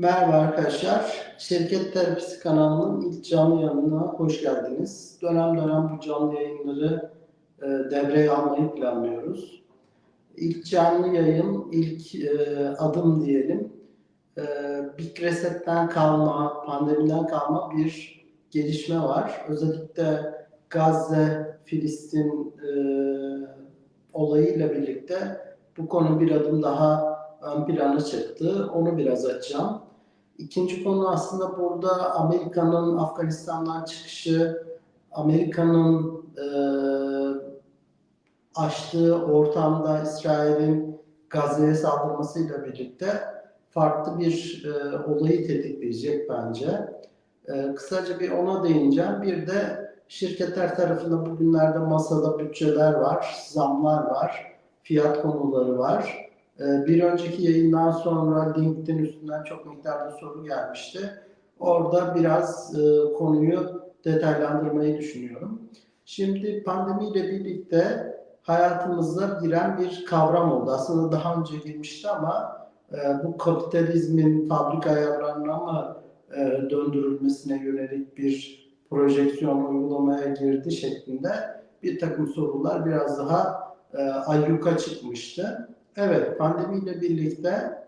Merhaba arkadaşlar. Şirket Terapisi kanalının ilk canlı yayınına hoş geldiniz. Dönem dönem bu canlı yayınları e, devreye almayı planlıyoruz. İlk canlı yayın, ilk e, adım diyelim. E, Big Reset'ten kalma, pandemiden kalma bir gelişme var. Özellikle Gazze, Filistin e, olayıyla birlikte bu konu bir adım daha ön plana çıktı. Onu biraz açacağım. İkinci konu aslında burada Amerika'nın Afganistan'dan çıkışı, Amerika'nın e, açtığı ortamda İsrail'in Gazze'ye saldırmasıyla birlikte farklı bir e, olayı tetikleyecek bence. E, kısaca bir ona değineceğim. Bir de şirketler tarafında bugünlerde masada bütçeler var, zamlar var, fiyat konuları var. Ee, Bir önceki yayından sonra LinkedIn üstünden çok miktarda soru gelmişti. Orada biraz e, konuyu detaylandırmayı düşünüyorum. Şimdi pandemiyle birlikte hayatımıza giren bir kavram oldu. Aslında daha önce girmişti ama e, bu kapitalizmin fabrika ayarlarına mı e, döndürülmesine yönelik bir projeksiyon uygulamaya girdi şeklinde bir takım sorular biraz daha ayyuka çıkmıştı. Evet, pandemiyle birlikte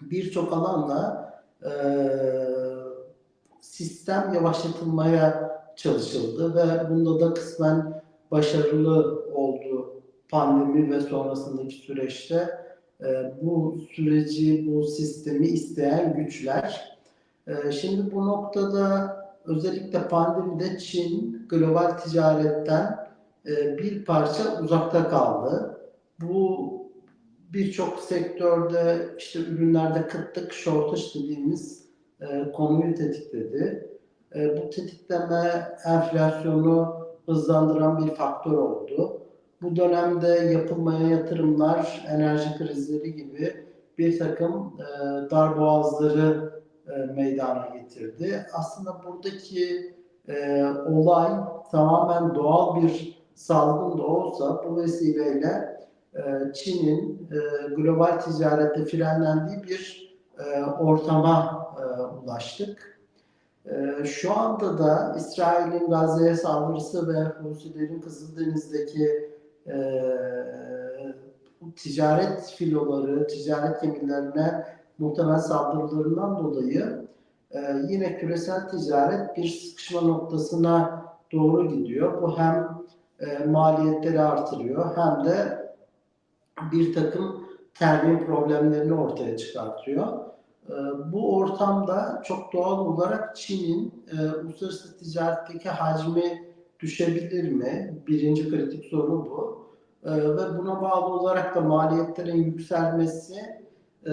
birçok alanda e, sistem yavaşlatılmaya çalışıldı ve bunda da kısmen başarılı oldu pandemi ve sonrasındaki süreçte e, bu süreci, bu sistemi isteyen güçler. E, şimdi bu noktada özellikle pandemide Çin global ticaretten e, bir parça uzakta kaldı. Bu birçok sektörde işte ürünlerde kıtlık, shortage dediğimiz e, konuyu tetikledi. E, bu tetikleme enflasyonu hızlandıran bir faktör oldu. Bu dönemde yapılmaya yatırımlar, enerji krizleri gibi bir takım e, darboğazları e, meydana getirdi. Aslında buradaki e, olay tamamen doğal bir salgın da olsa bu vesileyle Çin'in e, global ticarette frenlendiği bir e, ortama ulaştık. Şu anda da İsrail'in Gazze'ye saldırısı ve Husilerin Kızıldeniz'deki ticaret filoları, ticaret gemilerine muhtemel saldırılarından dolayı yine küresel ticaret bir sıkışma noktasına doğru gidiyor. Bu hem maliyetleri artırıyor hem de bir takım termin problemlerini ortaya çıkartıyor. Ee, bu ortamda çok doğal olarak Çin'in e, uluslararası ticaretteki hacmi düşebilir mi? Birinci kritik soru bu. Ee, ve buna bağlı olarak da maliyetlerin yükselmesi e,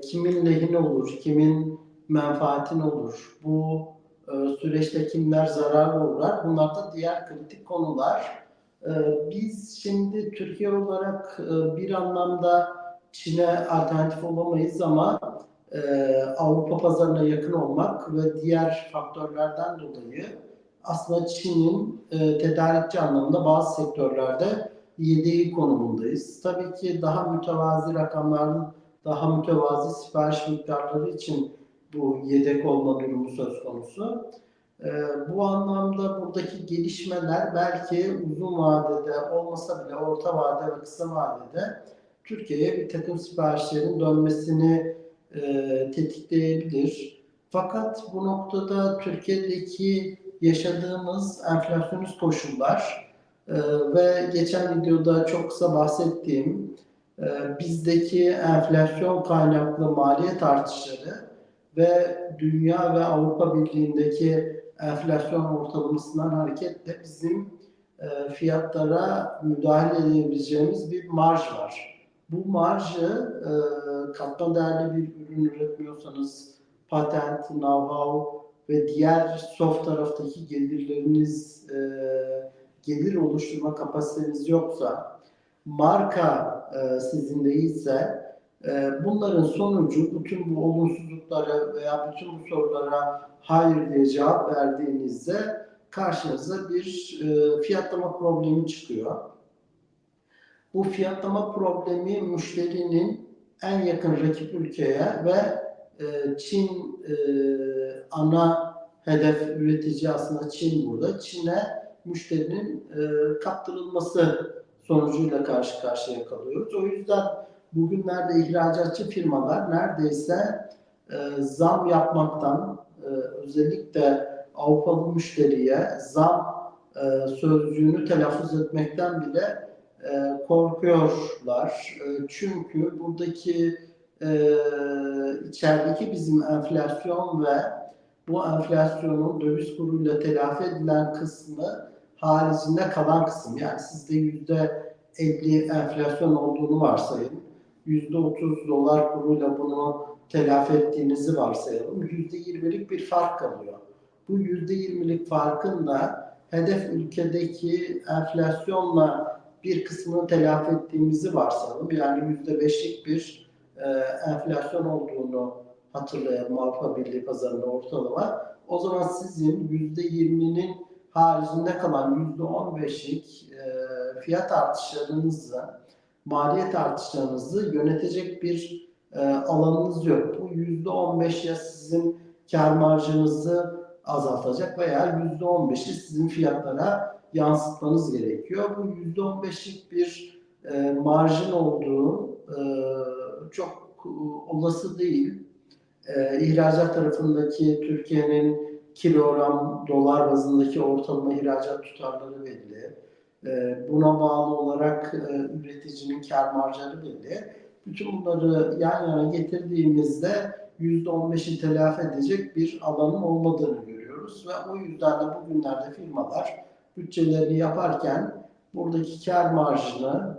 kimin lehine olur, kimin menfaatin olur? Bu e, süreçte kimler zarar uğrar? Bunlar da diğer kritik konular. Ee, biz şimdi Türkiye olarak e, bir anlamda Çin'e alternatif olamayız ama e, Avrupa pazarına yakın olmak ve diğer faktörlerden dolayı aslında Çin'in e, tedarikçi anlamında bazı sektörlerde yedeği konumundayız. Tabii ki daha mütevazi rakamların daha mütevazi sipariş miktarları için bu yedek olma durumu söz konusu. E, bu anlamda buradaki gelişmeler belki uzun vadede olmasa bile orta vade ve kısa vadede Türkiye'ye bir takım siparişlerin dönmesini e, tetikleyebilir. Fakat bu noktada Türkiye'deki yaşadığımız enflasyonist koşullar e, ve geçen videoda çok kısa bahsettiğim e, bizdeki enflasyon kaynaklı maliyet artışları ve dünya ve Avrupa Birliği'ndeki enflasyon ortalamasından hareketle bizim e, fiyatlara müdahale edebileceğimiz bir marj var. Bu marjı e, katma değerli bir ürün üretmiyorsanız patent, know-how ve diğer soft taraftaki gelirleriniz e, gelir oluşturma kapasiteniz yoksa marka e, sizin değilse bunların sonucu bütün bu olumsuzluklara veya bütün bu sorulara hayır diye cevap verdiğinizde karşınıza bir e, fiyatlama problemi çıkıyor. Bu fiyatlama problemi müşterinin en yakın rakip ülkeye ve e, Çin e, ana hedef üretici aslında Çin burada. Çin'e müşterinin kaptırılması sonucuyla karşı karşıya kalıyoruz. O yüzden bugünlerde ihracatçı firmalar neredeyse e, zam yapmaktan e, özellikle Avrupalı müşteriye zam e, sözcüğünü telaffuz etmekten bile e, korkuyorlar. E, çünkü buradaki e, içerideki bizim enflasyon ve bu enflasyonun döviz kuruyla telafi edilen kısmı haricinde kalan kısım. Yani sizde yüzde 50 enflasyon olduğunu varsayın. Yüzde 30 dolar kuruyla bunu telafi ettiğinizi varsayalım. Yüzde 20'lik bir fark kalıyor. Bu yüzde 20'lik farkın da hedef ülkedeki enflasyonla bir kısmını telafi ettiğimizi varsayalım. Yani yüzde beşlik bir e, enflasyon olduğunu hatırlayalım Avrupa Birliği pazarında ortalama. O zaman sizin yüzde yirminin haricinde kalan yüzde on beşlik e, fiyat artışlarınızı, maliyet artışlarınızı yönetecek bir e, alanınız yok. Bu yüzde on beş ya sizin kar marjınızı azaltacak veya yüzde on beşi sizin fiyatlara yansıtmanız gerekiyor. Bu yüzde on beşlik bir e, marjın olduğu e, çok olası değil. E, ihracat tarafındaki Türkiye'nin kilogram dolar bazındaki ortalama ihracat tutarları belli. E, buna bağlı olarak e, üreticinin kar marjları belli. Bütün bunları yan yana getirdiğimizde %15'i telafi edecek bir alanın olmadığını görüyoruz ve o yüzden de bugünlerde firmalar bütçelerini yaparken buradaki kar marjını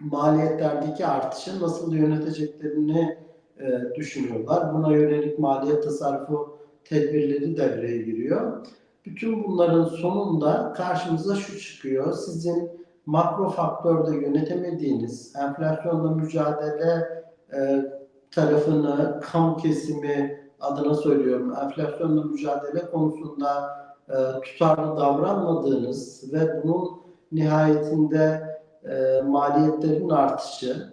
maliyetlerdeki artışı nasıl yöneteceklerini e, düşünüyorlar. Buna yönelik maliyet tasarrufu tedbirleri devreye giriyor. Bütün bunların sonunda karşımıza şu çıkıyor. Sizin makro faktörde yönetemediğiniz enflasyonla mücadele e, tarafını kamu kesimi adına söylüyorum. Enflasyonla mücadele konusunda e, tutarlı davranmadığınız ve bunun nihayetinde e, maliyetlerin artışı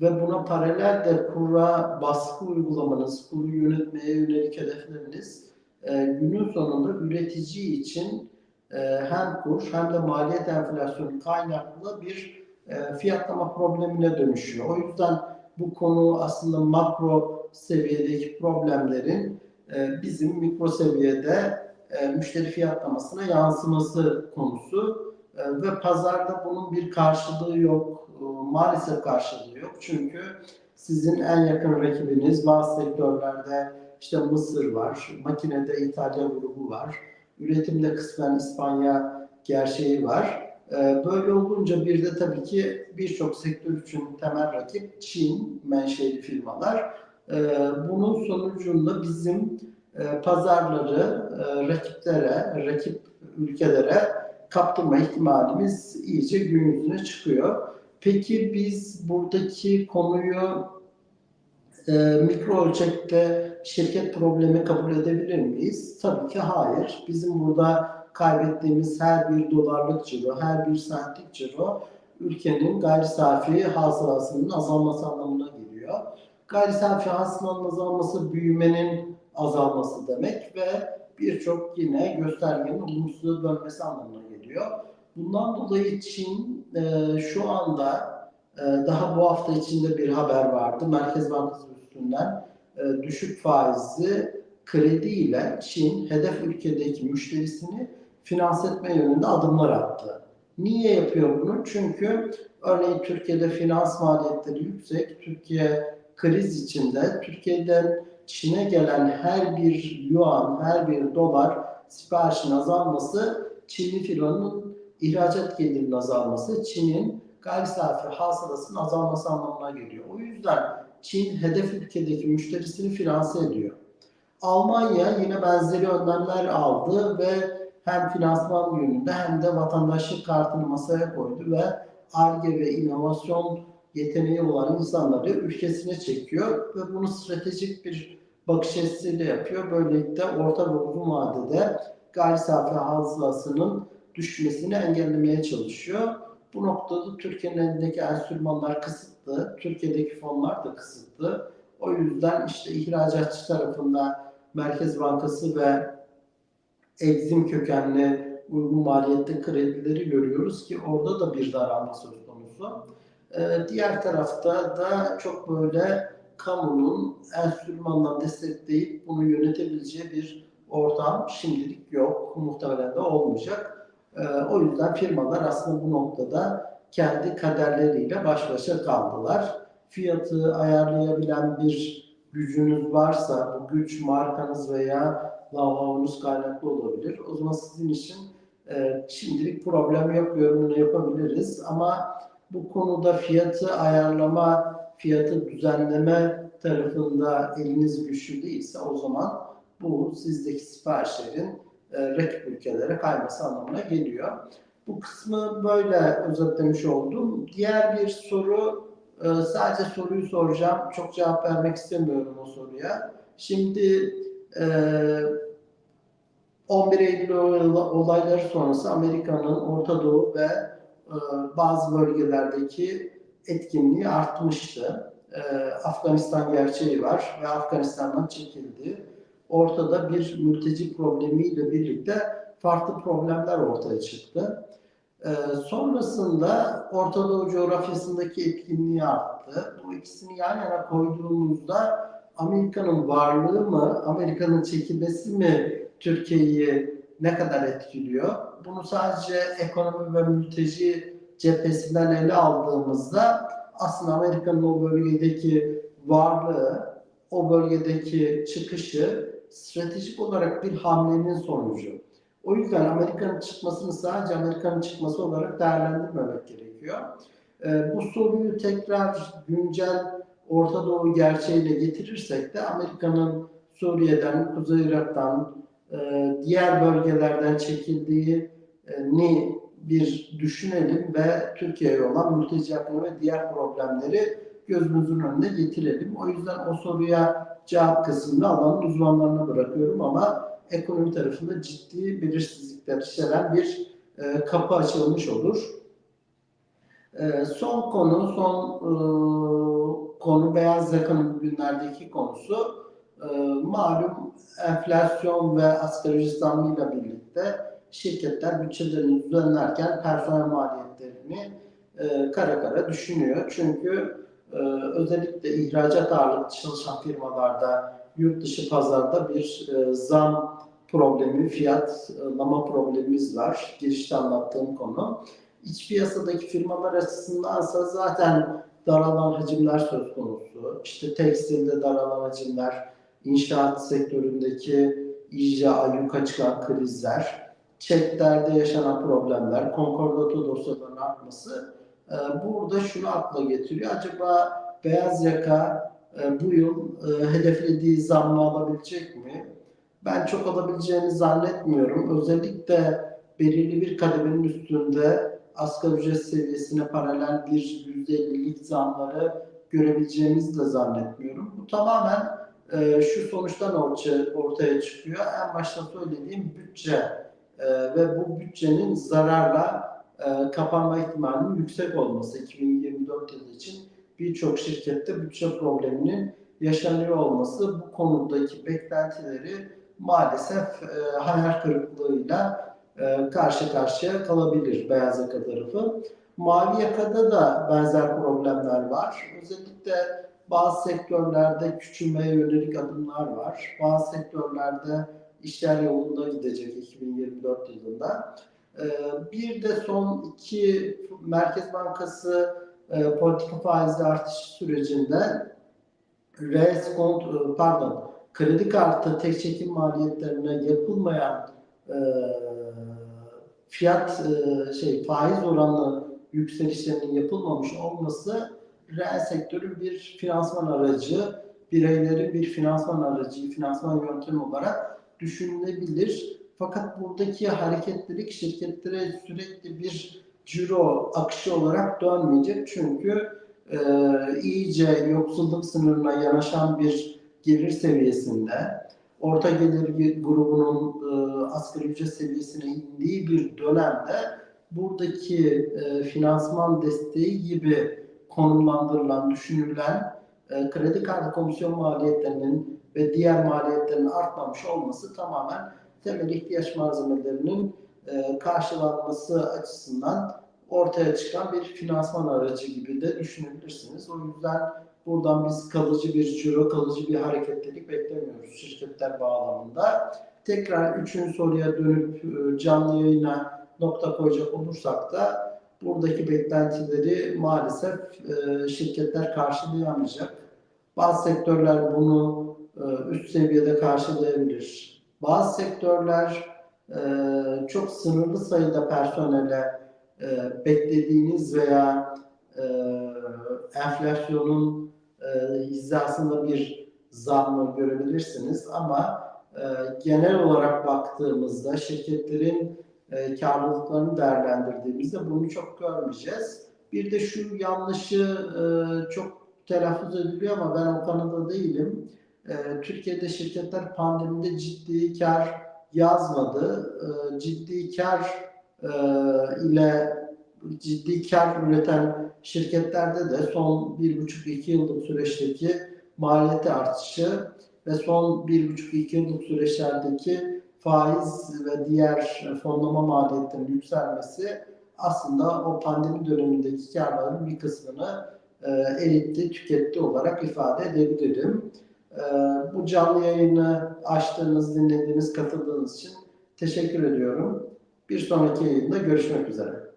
ve buna paralel de kura baskı uygulamanız, kuru yönetmeye yönelik hedefleriniz e, günün sonunda üretici için e, hem kur hem de maliyet enflasyonu kaynaklı bir e, fiyatlama problemine dönüşüyor. O yüzden bu konu aslında makro seviyedeki problemlerin bizim mikro seviyede müşteri fiyatlamasına yansıması konusu ve pazarda bunun bir karşılığı yok. Maalesef karşılığı yok. Çünkü sizin en yakın rakibiniz bazı sektörlerde işte Mısır var, makinede İtalya grubu var, üretimde kısmen İspanya gerçeği var. E, böyle olunca bir de tabii ki birçok sektör için temel rakip Çin menşeli firmalar. E, bunun sonucunda bizim e, pazarları e, rakiplere, rakip ülkelere kaptırma ihtimalimiz iyice gün yüzüne çıkıyor. Peki biz buradaki konuyu e, mikro ölçekte şirket problemi kabul edebilir miyiz? Tabii ki hayır. Bizim burada kaybettiğimiz her bir dolarlık ciro, her bir centlik ciro ülkenin gayri safi hasılasının azalması anlamına geliyor. Gayri safi hasılanın azalması büyümenin azalması demek ve birçok yine göstergenin olumsuza dönmesi anlamına geliyor. Bundan dolayı Çin e, şu anda daha bu hafta içinde bir haber vardı. Merkez Bankası üstünden e, düşük faizli krediyle Çin hedef ülkedeki müşterisini finanse etme yönünde adımlar attı. Niye yapıyor bunu? Çünkü örneğin Türkiye'de finans maliyetleri yüksek. Türkiye kriz içinde. Türkiye'den Çin'e gelen her bir yuan, her bir dolar siparişin azalması Çinli firmanın ihracat gelirinin azalması, Çin'in gayri safi hasılasının azalması anlamına geliyor. O yüzden Çin hedef ülkedeki müşterisini finanse ediyor. Almanya yine benzeri önlemler aldı ve hem finansman yönünde hem de vatandaşlık kartını masaya koydu ve ARGE ve inovasyon yeteneği olan insanları ülkesine çekiyor ve bunu stratejik bir bakış açısıyla yapıyor. Böylelikle orta ve uzun vadede gayri safi hasılasının düşmesini engellemeye çalışıyor. Bu noktada Türkiye'nin elindeki enstrümanlar kısıtlı, Türkiye'deki fonlar da kısıtlı. O yüzden işte ihracatçı tarafında Merkez Bankası ve egzim kökenli uygun maliyette kredileri görüyoruz ki orada da bir daralma söz konusu. Ee, diğer tarafta da çok böyle kamunun enstrümanla destekleyip bunu yönetebileceği bir ortam şimdilik yok. Muhtemelen de olmayacak. Ee, o yüzden firmalar aslında bu noktada kendi kaderleriyle baş başa kaldılar. Fiyatı ayarlayabilen bir gücünüz varsa, bu güç markanız veya know kaynaklı olabilir. O zaman sizin için e, şimdilik problem yok yorumunu yapabiliriz. Ama bu konuda fiyatı ayarlama, fiyatı düzenleme tarafında eliniz güçlü değilse o zaman bu sizdeki siparişlerin rakip ülkelere kayması anlamına geliyor. Bu kısmı böyle özetlemiş oldum. Diğer bir soru, e, sadece soruyu soracağım. Çok cevap vermek istemiyorum o soruya. Şimdi e, 11 Eylül olayları sonrası Amerika'nın Orta Doğu ve e, bazı bölgelerdeki etkinliği artmıştı. E, Afganistan gerçeği var ve Afganistan'dan çekildi. Ortada bir mülteci problemiyle birlikte farklı problemler ortaya çıktı. E, sonrasında Orta Doğu coğrafyasındaki etkinliği arttı. Bu ikisini yan yana koyduğumuzda Amerika'nın varlığı mı, Amerika'nın çekilmesi mi Türkiye'yi ne kadar etkiliyor? Bunu sadece ekonomi ve mülteci cephesinden ele aldığımızda aslında Amerika'nın o bölgedeki varlığı, o bölgedeki çıkışı stratejik olarak bir hamlenin sonucu. O yüzden Amerika'nın çıkmasını sadece Amerika'nın çıkması olarak değerlendirmemek gerekiyor. Ee, bu soruyu tekrar güncel Orta Doğu gerçeğiyle getirirsek de Amerika'nın Suriye'den, Kuzey Irak'tan, e, diğer bölgelerden çekildiğini bir düşünelim ve Türkiye'ye olan mülteci yakını ve diğer problemleri gözümüzün önüne getirelim. O yüzden o soruya cevap kısmını alanın uzmanlarına bırakıyorum ama ekonomi tarafında ciddi belirsizlikler içeren bir e, kapı açılmış olur. E, son konu, son e, konu beyaz yakanın bugünlerdeki konusu. E, malum enflasyon ve asgari zammıyla birlikte şirketler bütçelerini düzenlerken personel maliyetlerini e, kara kara düşünüyor. Çünkü e, özellikle ihracat ağırlıklı çalışan firmalarda yurt dışı pazarda bir e, zam problemi, fiyatlama problemimiz var. Girişte anlattığım konu. İç piyasadaki firmalar açısındansa zaten daralan hacimler söz konusu. İşte tekstilde daralan hacimler, inşaat sektöründeki iyice ayyuka çıkan krizler, çeklerde yaşanan problemler, konkordato dosyaların artması burada şunu akla getiriyor. Acaba beyaz yaka e, bu yıl e, hedeflediği zammı alabilecek mi? Ben çok alabileceğini zannetmiyorum. Özellikle belirli bir kademenin üstünde asgari ücret seviyesine paralel bir %50'lik zamları görebileceğimizi de zannetmiyorum. Bu tamamen e, şu sonuçtan ortaya, ortaya çıkıyor. En başta söylediğim bütçe e, ve bu bütçenin zararla e, kapanma ihtimalinin yüksek olması 2024 yılı için birçok şirkette bütçe probleminin yaşanıyor olması bu konudaki beklentileri maalesef e, hayal kırıklığıyla e, karşı karşıya kalabilir beyaz yaka tarafı. Mavi yakada da benzer problemler var. Özellikle bazı sektörlerde küçülmeye yönelik adımlar var. Bazı sektörlerde işler yolunda gidecek 2024 yılında. Ee, bir de son iki Merkez Bankası e, politika faizli artış sürecinde reskont e, pardon kredi kartı tek çekim maliyetlerine yapılmayan e, fiyat şey faiz oranı yükselişlerinin yapılmamış olması reel sektörün bir finansman aracı, bireylerin bir finansman aracı, finansman yöntemi olarak düşünülebilir. Fakat buradaki hareketlilik şirketlere sürekli bir ciro akışı olarak dönmeyecek. Çünkü e, iyice yoksulluk sınırına yanaşan bir gelir seviyesinde, orta gelir grubunun e, asgari ücret seviyesine indiği bir dönemde buradaki e, finansman desteği gibi konumlandırılan, düşünülen e, kredi kartı komisyon maliyetlerinin ve diğer maliyetlerin artmamış olması tamamen temel ihtiyaç malzemelerinin e, karşılanması açısından ortaya çıkan bir finansman aracı gibi de düşünebilirsiniz. O yüzden buradan biz kalıcı bir ciro, kalıcı bir hareketlilik beklemiyoruz şirketler bağlamında. Tekrar üçüncü soruya dönüp e, canlı yayına nokta koyacak olursak da buradaki beklentileri maalesef e, şirketler karşılayamayacak. Bazı sektörler bunu e, üst seviyede karşılayabilir. Bazı sektörler e, çok sınırlı sayıda personele e, beklediğiniz veya e, enflasyonun e, hizasında bir zammı görebilirsiniz ama e, genel olarak baktığımızda şirketlerin e, karlılıklarını değerlendirdiğimizde bunu çok görmeyeceğiz. Bir de şu yanlışı e, çok telaffuz ediliyor ama ben o kanıda değilim. E, Türkiye'de şirketler pandemide ciddi kar yazmadı. E, ciddi kar e, ile ciddi kar üreten şirketlerde de son bir buçuk iki yıllık süreçteki maliyeti artışı ve son bir buçuk iki yıllık süreçlerdeki faiz ve diğer fonlama maliyetlerinin yükselmesi aslında o pandemi dönemindeki karların bir kısmını e, eritti, tüketti olarak ifade edebilirim. E, bu canlı yayını açtığınız, dinlediğiniz, katıldığınız için teşekkür ediyorum. Bir sonraki yayında görüşmek üzere.